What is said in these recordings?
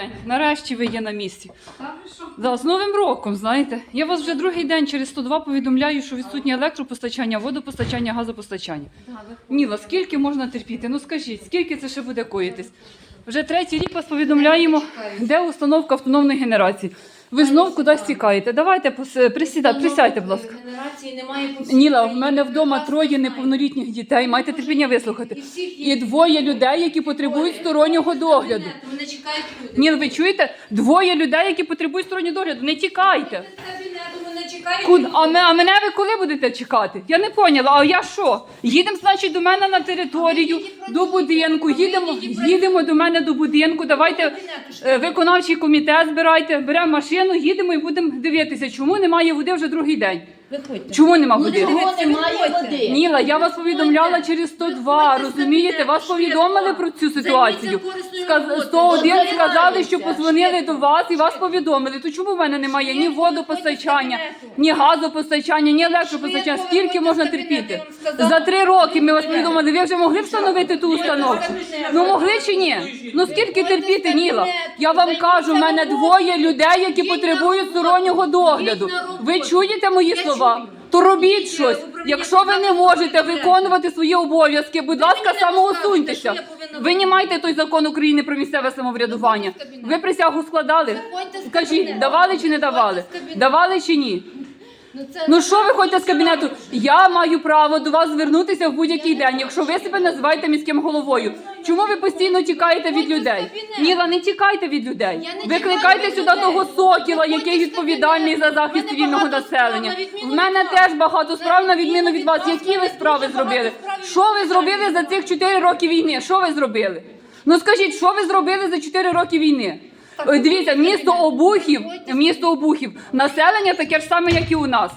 день. Нарешті ви є на місці. Да, з Новим роком, знаєте. Я вас вже другий день через 102 повідомляю, що відсутнє електропостачання, водопостачання, газопостачання. Ніла, скільки можна терпіти? Ну скажіть, скільки це ще буде коїтись? Вже третій рік вас повідомляємо, де установка автономної генерації. Ви знов кудись тікаєте. Давайте присідайте, присядьте, будь ласка. Генерації немає по всій Ніла, в мене вдома Прекрасно троє знаєте. неповнолітніх дітей. Майте терпіння вислухати. І всіх І двоє людей, які потребують стороннього догляду. Мене чекають люди. Ніл, ви чуєте? Двоє людей, які потребують стороннього догляду. Не тікайте. З кабінету мене чекають Куд... А, ме- а мене ви коли будете чекати? Я не поняла. А я що? Їдемо, значить, до мене на територію, до будинку. Їдемо, їдемо до мене до будинку. Давайте е, виконавчий комітет збирайте, беремо машину, їдемо і будемо дивитися, чому немає води вже другий день. Виходьте. Чому нема води? Чого немає води? Ніла, я вас повідомляла через 102, Виходьте розумієте? Вас повідомили про цю ситуацію. Сказ- 101 Розбирайтеся, сказали, що позвонили швидко. до вас і вас повідомили. То чому в мене немає ні водопостачання, ні газопостачання, ні електропостачання? Скільки можна терпіти? За три роки ми вас повідомили. Ви вже могли встановити ту установку? Ну могли чи ні? Ну скільки терпіти, Ніла? Я вам кажу, в мене двоє людей, які потребують стороннього догляду. Ви чуєте мої слова? То робіть щось. Якщо ви не можете виконувати свої обов'язки, будь ласка, самоусуньтеся. Винімайте той закон України про місцеве самоврядування. Ви присягу складали? Скажіть, Кажіть, давали чи не давали? Давали чи ні? Ну, це Ну що ви хочете з кабінету? Я маю право до вас звернутися в будь-який день, якщо ви себе називаєте міським головою. Чому ви постійно тікаєте від людей? Ніла, не тікайте від людей. Не Викликайте тікаю від сюди людей. того сокіла, який з відповідальний за кабінету. захист В мене цивільного багато справ, населення. на відміну В від мене вас. теж багато справ на відміну від вас. вас, Які ви справи зробили? Що ви зробили за цих 4 роки війни? Що ви зробили? Ну скажіть, що ви зробили за 4 роки війни? Ой, Дивіться, місто Обухів, місто Обухів, населення таке ж саме, як і у нас.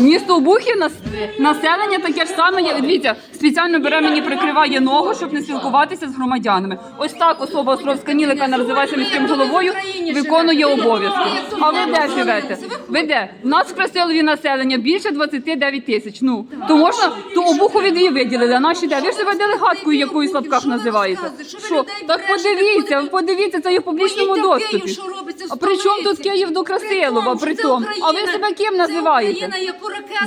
Місто Обухів нас населення таке ж саме. як- Дивіться, спеціально бере мені прикриває ногу, щоб не спілкуватися з громадянами. Ось так особа Островська Ніла, яка називається міським головою, виконує обов'язки. А ви де живете? Ви де? У нас в Красилові населення більше 29 тисяч. Ну то можна то обухові дві виділили. А наші де? Ви ж себе делегаткою якоюсь в лапках називаєте. Що? Так подивіться, подивіться, це є в публічному доступі. А при чому тут Київ до Красилова? При тому? А ви себе ким називаєте?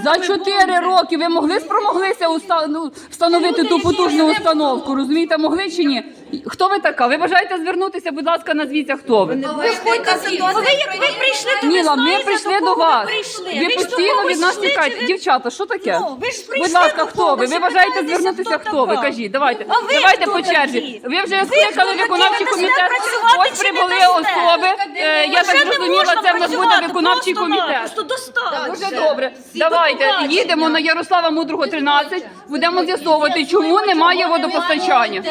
За чотири роки ви могли спромоглися уста- ну, встановити ту потужну установку? Розумієте, могли чи ні? Хто ви така? Ви бажаєте звернутися? Будь ласка, назвіться, хто ви. Виходьте з Ви як ви прийшли, то ви Ніла, ми знаєте, прийшли до кого вас. Ви прийшли. Ви ж до постійно когось від нас йшли, тікаєте. ви- Дівчата, що таке? Ну, ви ж Будь ласка, до хто ви? когось Ви бажаєте питаєтеся, звернутися, хто хто ви? така? Кажіть, давайте. А ви Давайте хто по черзі. такі? Ви вже Ви скликали хто такі? виконавчий Ви комітет. працювати Ось чи не прибули особи. Е, Я так зрозуміла, це в нас буде виконавчий комітет. Дуже добре. Давайте їдемо на Ярослава Мудрого 13. Будемо з'ясовувати, чому немає водопостачання.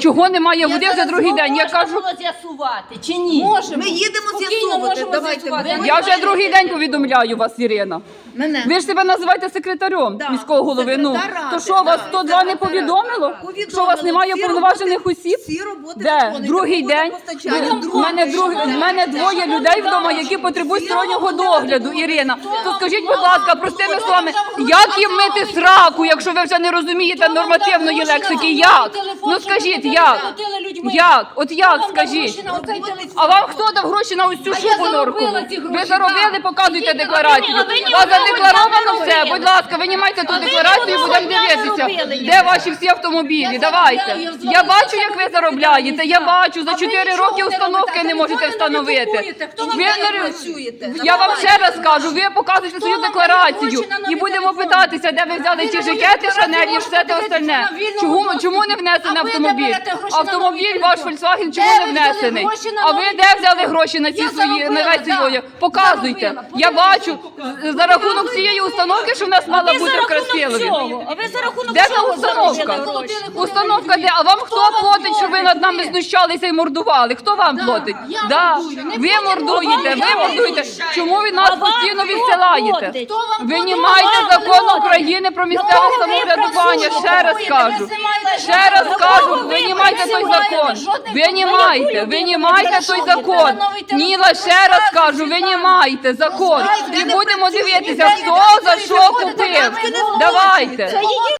Чого немає води вже другий день. Я кажу, з'ясувати чи ні? Можемо. Ми їдемо з'ясовувати. Давайте. я вже другий день повідомляю вас, Ірина. Мене. Ви ж себе називаєте секретарем міського голови. Ну то що вас да, 102 не повідомило? Що у вас немає повноважених осіб? Всі роботи Де? Другий день? У мене друг мене двоє людей вдома, які потребують стороннього догляду. Ірина, то скажіть, будь ласка, простими словами, як їм мити сраку, якщо ви вже не розумієте нормативної лексики? Як? Ну скажіть, як? Як? От як скажіть? А вам хто дав гроші на ось цю шубу норку? Ви заробили, показуйте декларацію. А ви ні задекларовано все. робили. Будь ласка, винімайте ту ви ні декларацію одного будемо не дивитися. робили Де ваші всі автомобілі? Давайте. Я бачу, як ви заробляєте. Я бачу, за 4 роки установки не можете встановити. Ви не працюєте? я вам ще раз кажу, ви показуєте свою декларацію і будемо питатися, де ви взяли ті жакети, шанелі, і все те остальне. Чому, чому не внесений А автомобіль? Автомобіль новий ваш? Volkswagen чому не внесений? А ви де взяли гроші на ці свої на весь свої? Показуйте. Я бачу за рахунок цієї установки, що в нас мала бути в Красилові. А ви за рахунок Де та установка? Установка де? А вам хто платить, що ви над нами знущалися і мордували? Хто вам платить? Да. Ви мордуєте, ви мордуєте. Чому ви нас постійно відсилаєте? Винімайте закон України про місцеве самоврядування. Ще раз кажу. Ще раз кажу, винімайте той працюєте? Закон. Винімайте, винімайте той закон. Лише Ніла, ще раз кажу, винімайте закон. І будемо дивитися, хто за що купив. Давайте.